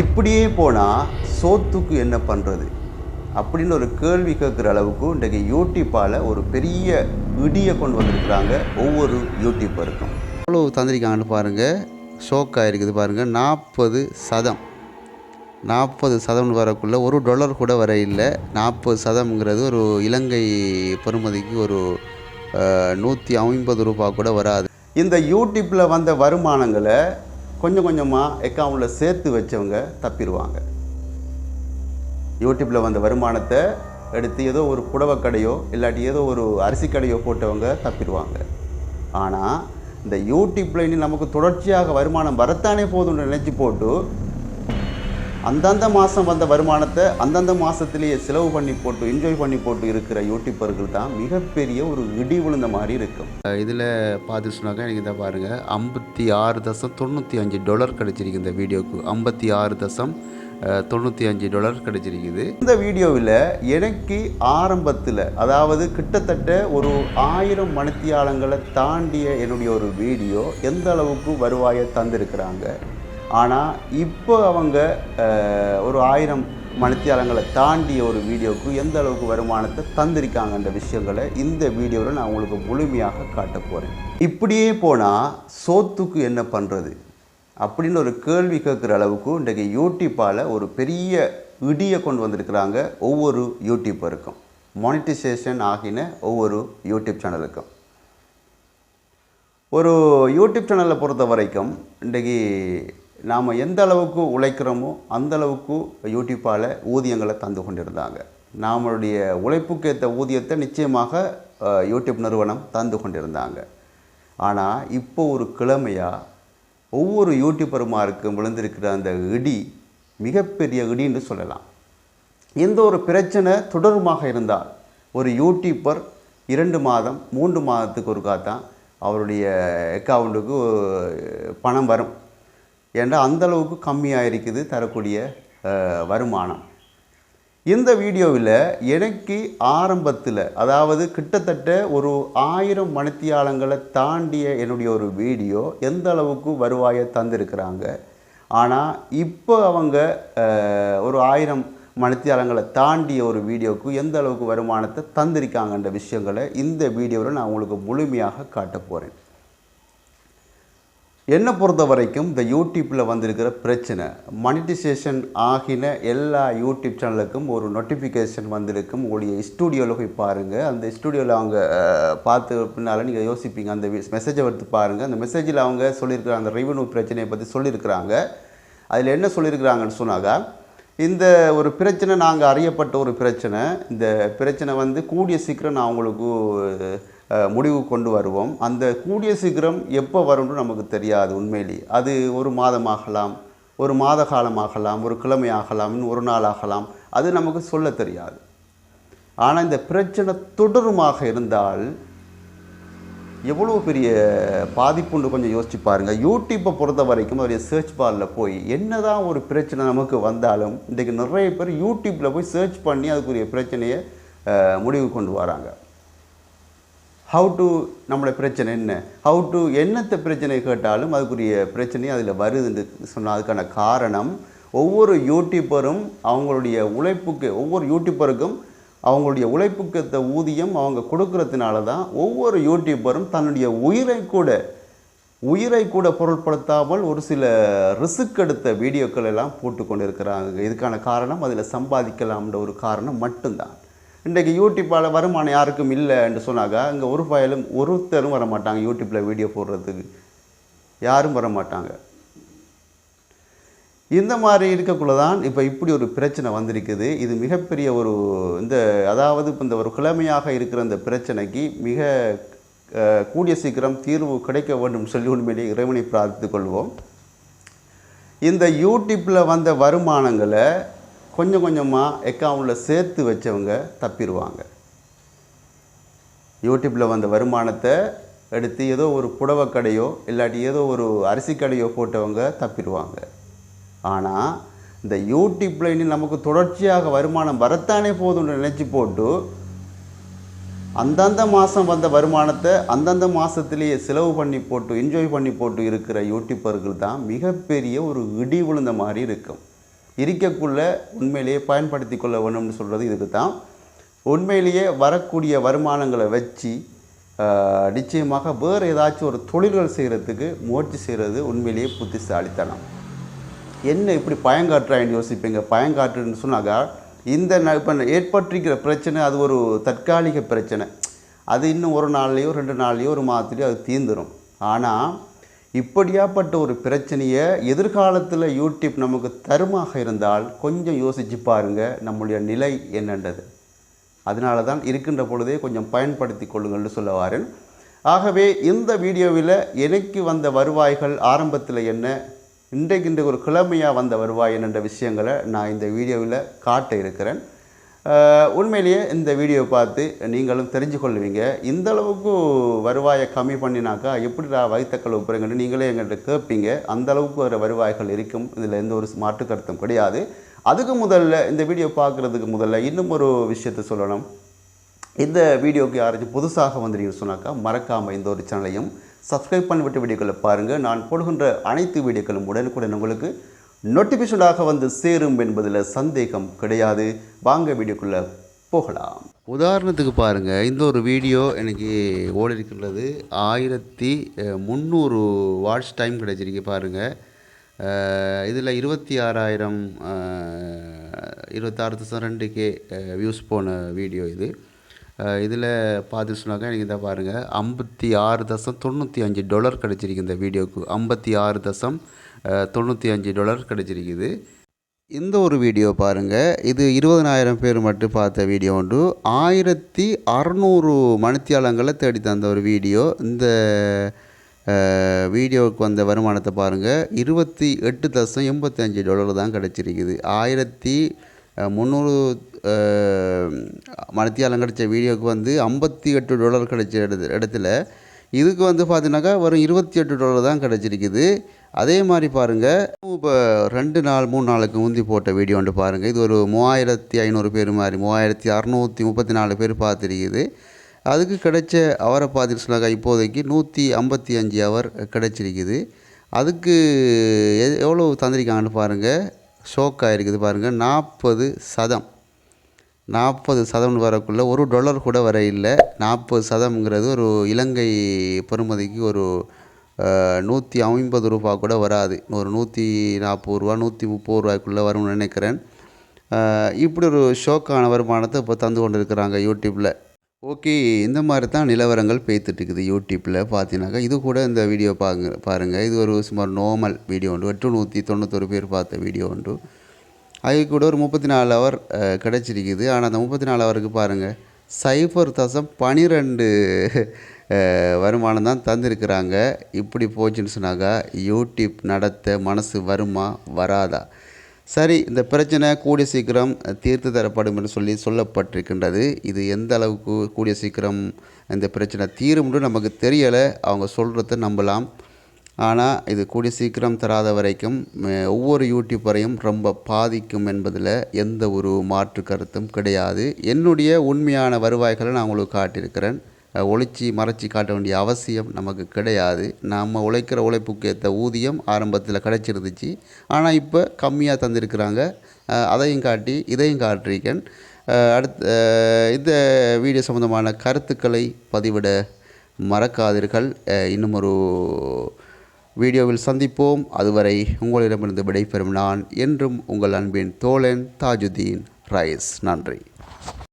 இப்படியே போனால் சோத்துக்கு என்ன பண்ணுறது அப்படின்னு ஒரு கேள்வி கேட்குற அளவுக்கு இன்றைக்கு யூடியூப்பால் ஒரு பெரிய இடியை கொண்டு வந்திருக்கிறாங்க ஒவ்வொரு யூடியூப்பருக்கும். எவ்வளோ தந்திரிக்காங்கன்னு பாருங்கள் ஷோக்காக இருக்குது பாருங்கள் நாற்பது சதம். நாற்பது சதம்னு வரக்குள்ளே ஒரு டாலர் கூட வர இல்லை. நாற்பது சதம்ங்கிறது ஒரு இலங்கை பெறுமதிக்கு ஒரு நூற்றி ஐம்பது ரூபா கூட வராது. இந்த யூடியூப்பில் வந்த வருமானங்களை கொஞ்சம் கொஞ்சமாக அக்கௌண்ட்டில் சேர்த்து வச்சவங்க தப்பிடுவாங்க. யூடியூப்பில் வந்த வருமானத்தை எடுத்து ஏதோ ஒரு புடவை கடையோ இல்லாட்டி ஏதோ ஒரு அரிசி கடையோ போட்டவங்க தப்பிடுவாங்க. ஆனால் இந்த யூடியூப்பில் இனி நமக்கு தொடர்ச்சியாக வருமானம் வரத்தானே போதும்னு நினச்சி போட்டு அந்தந்த மாதம் வந்த வருமானத்தை அந்தந்த மாதத்திலேயே செலவு பண்ணி போட்டு என்ஜாய் பண்ணி போட்டு இருக்கிற யூடியூப்பர்கள் தான் மிகப்பெரிய ஒரு இடி விழுந்த மாதிரி இருக்கும். இதில் பார்த்து சொன்னாக்கா எனக்கு இதை பாருங்கள் ஐம்பத்தி ஆறு தசம் தொண்ணூற்றி அஞ்சு டாலர் கிடச்சிருக்கு இந்த வீடியோக்கு. ஐம்பத்தி ஆறு தசம் தொண்ணூற்றி அஞ்சு டாலர் கிடச்சிருக்குது. இந்த வீடியோவில் எனக்கு ஆரம்பத்தில் அதாவது கிட்டத்தட்ட ஒரு ஆயிரம் மணித்தியாலங்களை தாண்டிய என்னுடைய ஒரு வீடியோ எந்த அளவுக்கு வருவாயை தந்திருக்கிறாங்க? ஆனால் இப்போ அவங்க ஒரு ஆயிரம் மணித்தியாலங்களை தாண்டிய ஒரு வீடியோவுக்கு எந்த அளவுக்கு வருமானத்தை தந்திருக்காங்கன்ற விஷயங்களை இந்த வீடியோவில் நான் உங்களுக்கு முழுமையாக காட்ட போகிறேன் இப்படியே போனால் சோத்துக்கு என்ன பண்ணுறது அப்படின்னு ஒரு கேள்வி கேட்குற அளவுக்கு இன்றைக்கு யூடியூப்பால் ஒரு பெரிய இடியை கொண்டு வந்திருக்கிறாங்க ஒவ்வொரு யூடியூப்பருக்கும் மானிட்டைசேஷன் ஆகின ஒவ்வொரு யூடியூப் சேனலுக்கும். ஒரு யூடியூப் சேனலை பொறுத்த வரைக்கும் இன்றைக்கி நாம் எந்த அளவுக்கு உழைக்கிறோமோ அந்த அளவுக்கு யூடியூப்பால் ஊதியங்களை தந்து கொண்டிருந்தாங்க. நம்மளுடைய உழைப்புக்கேற்ற ஊதியத்தை நிச்சயமாக யூடியூப் நிறுவனம் தந்து கொண்டிருந்தாங்க. ஆனால் இப்போ ஒரு கிழமையாக ஒவ்வொரு யூடியூபருமாருக்கும் விழுந்திருக்கிற அந்த இடி மிகப்பெரிய இடின்னு சொல்லலாம். எந்த ஒரு பிரச்சனை தொடருமாக இருந்தால் ஒரு யூடியூப்பர் இரண்டு மாதம் மூன்று மாதத்துக்கு ஒருக்கா தான் அவருடைய அக்கௌண்ட்டுக்கு பணம் வரும். ஏன்னா அந்த அளவுக்கு கம்மியாக இருக்குது தரக்கூடிய வருமானம். இந்த வீடியோவில் எனக்கு ஆரம்பத்தில் அதாவது கிட்டத்தட்ட ஒரு ஆயிரம் மணித்தியாலங்களை தாண்டிய என்னுடைய ஒரு வீடியோ எந்த அளவுக்கு வருவாயை தந்திருக்கிறாங்க. ஆனால் இப்போ அவங்க ஒரு ஆயிரம் மணித்தியாலங்களை தாண்டிய ஒரு வீடியோவுக்கு எந்த அளவுக்கு வருமானத்தை தந்திருக்காங்கன்ற விஷயங்களை இந்த வீடியோவில் நான் உங்களுக்கு முழுமையாக காட்ட போகிறேன் என்னை பொறுத்த வரைக்கும் இந்த யூடியூப்பில் வந்திருக்கிற பிரச்சனை மானிட்டைசேஷன் ஆகின எல்லா யூடியூப் சேனலுக்கும் ஒரு நோட்டிஃபிகேஷன் வந்திருக்கும். உங்களுடைய ஸ்டூடியோவில் போய் பாருங்கள் அந்த ஸ்டூடியோவில் அவங்க பார்த்து பின்னால் நீங்கள் யோசிப்பீங்க. அந்த மெசேஜை எடுத்து பாருங்கள் அந்த மெசேஜில் அவங்க சொல்லியிருக்கிற அந்த ரெவன்யூ பிரச்சனையை பற்றி சொல்லியிருக்கிறாங்க. அதில் என்ன சொல்லியிருக்கிறாங்கன்னு சொன்னாக்கா இந்த ஒரு பிரச்சனை நாங்கள் அறியப்பட்ட ஒரு பிரச்சனை. இந்த பிரச்சனை வந்து கூடிய சீக்கிரம் நான் உங்களுக்கு முடிவு கொண்டு வருவோம். அந்த கூடிய சீக்கிரம் எப்போ வரும்னு நமக்கு தெரியாது உண்மையிலேயே. அது ஒரு மாதம் ஆகலாம் ஒரு மாத காலம் ஆகலாம் ஒரு கிழமை ஆகலாம் இன்னும் ஒரு நாள் ஆகலாம். அது நமக்கு சொல்ல தெரியாது. ஆனால் இந்த பிரச்சனை தொடருமாக இருந்தால் எவ்வளோ பெரிய பாதிப்புண்டு கொஞ்சம் யோசிச்சு பாருங்கள் யூடியூப்பை பொறுத்த வரைக்கும் அவருடைய சர்ச் பாரில் போய் என்னதான் ஒரு பிரச்சனை நமக்கு வந்தாலும் இன்றைக்கு நிறைய பேர் யூடியூப்பில் போய் சர்ச் பண்ணி அதுக்குரிய பிரச்சனையை முடிவு கொண்டு வராங்க. ஹவு டு நம்மளோட பிரச்சனை என்ன? ஹவு டு என்னத்த பிரச்சனை கேட்டாலும் அதுக்குரிய பிரச்சனை அதில் வருதுன்னு சொன்னால் அதுக்கான காரணம் ஒவ்வொரு யூடியூப்பரும் அவங்களுடைய உழைப்புக்கு ஒவ்வொரு யூடியூப்பருக்கும் அவங்களுடைய உழைப்புக்கேற்ற ஊதியம் அவங்க கொடுக்கறதுனால தான் ஒவ்வொரு யூடியூப்பரும் தன்னுடைய உயிரை கூட உயிரை கூட பொருட்படுத்தாமல் ஒரு சில ரிசுக் எடுத்த வீடியோக்கள் எல்லாம் போட்டு கொண்டு இருக்கிறாங்க இதுக்கான காரணம் அதில் சம்பாதிக்கலாம்ன்ற ஒரு காரணம் மட்டும்தான். இன்றைக்கு யூடியூப்பால் வருமானம் யாருக்கும் இல்லை என்று சொன்னாக்கா இங்கே ஒரு ஃபைலும் ஒருத்தரும் வர மாட்டாங்க யூடியூப்பில் வீடியோ போடுறதுக்கு. யாரும் வர மாட்டாங்க இந்த மாதிரி இருக்கக்குள்ள தான் இப்போ இப்படி ஒரு பிரச்சனை வந்திருக்குது. இது மிகப்பெரிய ஒரு இந்த அதாவது இப்போ இந்த ஒரு கிழமையாக இருக்கிற இந்த பிரச்சனைக்கு மிக கூடிய சீக்கிரம் தீர்வு கிடைக்க வேண்டும் சொல்லி உண்மையிலேயே இறைவனை பிரார்த்து கொள்வோம். இந்த யூடியூப்பில் வந்த வருமானங்களை கொஞ்சம் கொஞ்சமாக அக்கௌண்ட்டில் சேர்த்து வச்சவங்க தப்பிடுவாங்க. யூடியூப்பில் வந்த வருமானத்தை எடுத்து ஏதோ ஒரு புடவை கடையோ இல்லாட்டி ஏதோ ஒரு அரிசி கடையோ போட்டவங்க தப்பிடுவாங்க. ஆனால் இந்த யூடியூப்பில் இனி நமக்கு தொடர்ச்சியாக வருமானம் வரத்தானே போதும்னு நினச்சி போட்டு அந்தந்த மாதம் வந்த வருமானத்தை அந்தந்த மாதத்துலேயே செலவு பண்ணி போட்டு என்ஜாய் பண்ணி போட்டு இருக்கிற யூடியூப்பர்கள் தான் மிகப்பெரிய ஒரு இடி விழுந்த மாதிரி இருக்கும். இருக்கக்குள்ள உண்மையிலேயே பயன்படுத்தி கொள்ள வேணும்னு சொல்கிறது இதுக்கு தான். உண்மையிலேயே வரக்கூடிய வருமானங்களை வச்சு நிச்சயமாக வேறு ஏதாச்சும் ஒரு தொழில்கள் செய்கிறதுக்கு முயற்சி செய்கிறது உண்மையிலேயே புத்திசாலித்தனம். என்ன இப்படி பயங்காற்றாயின்னு யோசிப்பீங்க? பயங்காற்றுன்னு சொன்னாக்கா இந்த இப்போ ஏற்பட்டிருக்கிற பிரச்சனை அது ஒரு தற்காலிக பிரச்சனை. அது இன்னும் ஒரு நாள்லேயோ ரெண்டு நாள்லேயோ ஒரு மாதத்துலேயோ அது தீர்ந்துடும் ஆனால் இப்படியாப்பட்ட ஒரு பிரச்சனையை எதிர்காலத்தில் யூடியூப் நமக்கு தருமாக இருந்தால் கொஞ்சம் யோசிச்சு பாருங்கள் நம்முடைய நிலை என்னன்றது. அதனால தான் இருக்கின்ற பொழுதே கொஞ்சம் பயன்படுத்தி கொள்ளுங்கள்னு சொல்ல வாரேன். ஆகவே இந்த வீடியோவில் எனக்கு வந்த வருவாய்கள் ஆரம்பத்தில் என்ன இன்றைக்கு இன்றைக்கு ஒரு கிழமையாக வந்த வருவாய் என்னென்ற விஷயங்களை நான் இந்த வீடியோவில் காட்ட இருக்கிறேன். உண்மையிலேயே இந்த வீடியோவை பார்த்து நீங்களும் தெரிஞ்சு கொள்வீங்க. இந்த அளவுக்கு வருவாயை கம்மி பண்ணினாக்கா எப்படிடா வயிற்ற கழுவுப்புறங்கன்னு நீங்களே எங்கள்கிட்ட கேட்பீங்க. அந்த அளவுக்கு வர வருவாய்கள் இருக்கும். இதில் எந்த ஒரு மாற்று கருத்தும் கிடையாது. அதுக்கு முதல்ல இந்த வீடியோ பார்க்குறதுக்கு முதல்ல இன்னும் ஒரு விஷயத்தை சொல்லணும். இந்த வீடியோக்கு யாராச்சும் புதுசாக வந்திருக்கீங்கன்னு சொன்னாக்கா மறக்காமல் இந்த ஒரு சேனலையும் சப்ஸ்கிரைப் பண்ணிவிட்டு வீடியோக்களை பாருங்கள் நான் போடுகின்ற அனைத்து வீடியோக்களும் உடனுக்குடன் உங்களுக்கு நோட்டிஃபிகேஷனாக வந்து சேரும் என்பதில் சந்தேகம் கிடையாது. வாங்க வீடியோக்குள்ளே போகலாம். உதாரணத்துக்கு பாருங்கள் இந்த ஒரு வீடியோ எனக்கு ஓடி இருக்கின்றது ஆயிரத்தி முந்நூறு வாட்ச் டைம் கிடைச்சிருக்கு பாருங்கள் இதில் இருபத்தி ஆறாயிரம் இருபத்தாறு தௌசண்ட் ரெண்டு கே வியூஸ் போன வீடியோ இது. இதில் பார்த்து சொன்னாக்கா எனக்கு இதை பாருங்கள் ஐம்பத்தி ஆறு தசம் தொண்ணூற்றி அஞ்சு டாலர் கிடச்சிருக்கு இந்த வீடியோவுக்கு ஐம்பத்தி ஆறு தசம் தொண்ணூற்றி அஞ்சு டாலர் கிடச்சிருக்குது. இந்த ஒரு வீடியோ பாருங்கள் இது இருபதனாயிரம் பேர் மட்டும் பார்த்த வீடியோ உண்டு. ஆயிரத்தி அறநூறு மணித்தியாலங்களை தேடி தந்த ஒரு வீடியோ. இந்த வீடியோவுக்கு வந்த வருமானத்தை பாருங்கள் இருபத்தி எட்டு தசம் எண்பத்தஞ்சு டாலர் தான் கிடச்சிருக்குது. ஆயிரத்தி முந்நூறு மணித்தியாலம் கிடைச்ச வீடியோவுக்கு வந்து ஐம்பத்தி எட்டு டாலர் கிடைச்ச இடத்து இடத்துல. இதுக்கு வந்து பார்த்தீங்கன்னாக்கா வெறும் இருபத்தி எட்டு டாலர் தான் கிடச்சிருக்குது. அதே மாதிரி பாருங்கள் இப்போ ரெண்டு நாள் மூணு நாளுக்கு முந்தி போட்ட வீடியோ வந்து பாருங்கள் இது ஒரு மூவாயிரத்தி ஐநூறு பேர் மாதிரி மூவாயிரத்தி அறநூற்றி முப்பத்தி நாலு பேர் பார்த்துருக்குது. அதுக்கு கிடைச்ச அவரை பார்த்துட்டு சொன்னாக்கா இப்போதைக்கு நூற்றி ஐம்பத்தி அஞ்சு அவர் கிடச்சிருக்குது. அதுக்கு எவ்வளோ தந்திருக்காங்கன்னு பாருங்கள் ஷோக் ஆகிருக்குது பாருங்கள் நாற்பது சதம். நாற்பது சதம்னு வரக்குள்ளே ஒரு டாலர் கூட வர இல்லை. நாற்பது சதம்ங்கிறது ஒரு இலங்கை பெறுமதிக்கு ஒரு நூற்றி ஐம்பது ரூபா கூட வராது. ஒரு நூற்றி நாற்பது ரூபா நூற்றி முப்பது ரூபாய்க்குள்ளே வரும்னு நினைக்கிறேன். இப்படி ஒரு ஷோக்கான வருமானத்தை இப்போ தந்து கொண்டு இருக்கிறாங்க யூடியூப்பில் ஓகே இந்த மாதிரி தான் நிலவரங்கள் பேத்துட்டு இருக்குது யூடியூப்பில் பார்த்தீங்கன்னாக்கா இது கூட இந்த வீடியோ பாருங்க பாருங்கள் இது ஒரு சுமார் நார்மல் வீடியோ உண்டு. எட்டு நூற்றி தொண்ணூத்தொரு பேர் பார்த்த வீடியோ உண்டு. அது கூட ஒரு முப்பத்தி நாலு ஹவர் கிடச்சிருக்குது. ஆனால் அந்த முப்பத்தி நாலு ஹவருக்கு பாருங்கள் சைஃபர் தசம் பனிரெண்டு வருமானம் தான் தந்திருக்கிறாங்க. இப்படி போச்சுன்னு சொன்னாக்கா யூடியூப் நடத்த மனசு வருமா? வராதா? சரி இந்த பிரச்சனை கூடிய சீக்கிரம் தீர்த்து தரப்படும் என்று சொல்லி சொல்லப்பட்டிருக்கின்றது. இது எந்த அளவுக்கு கூடிய சீக்கிரம் இந்த பிரச்சனை தீரும்னு நமக்கு தெரியலை. அவங்க சொல்கிறத நம்பலாம். ஆனால் இது கூடிய சீக்கிரம் தராத வரைக்கும் ஒவ்வொரு யூடியூப்பரையும் ரொம்ப பாதிக்கும் என்பதில் எந்த ஒரு மாற்று கருத்தும் கிடையாது. என்னுடைய உண்மையான வருவாய்களை நான் உங்களுக்கு காட்டியிருக்கிறேன். ஒழிச்சி மறைச்சி காட்ட வேண்டிய அவசியம் நமக்கு கிடையாது. நாம் உழைக்கிற உழைப்புக்கு ஏற்ற ஊதியம் ஆரம்பத்தில் கிடைச்சிருந்துச்சு. ஆனால் இப்போ கம்மியாக தந்திருக்கிறாங்க. அதையும் காட்டி இதையும் காட்டிருக்கேன் அடுத்த இந்த வீடியோ சம்மந்தமான கருத்துக்களை பதிவிட மறக்காதீர்கள். இன்னும் ஒரு வீடியோவில் சந்திப்போம். அதுவரை உங்களிடமிருந்து விடைபெறும் நான் என்றும் உங்கள் அன்பின் தோழன் தாஜுதீன் ரைஸ். நன்றி.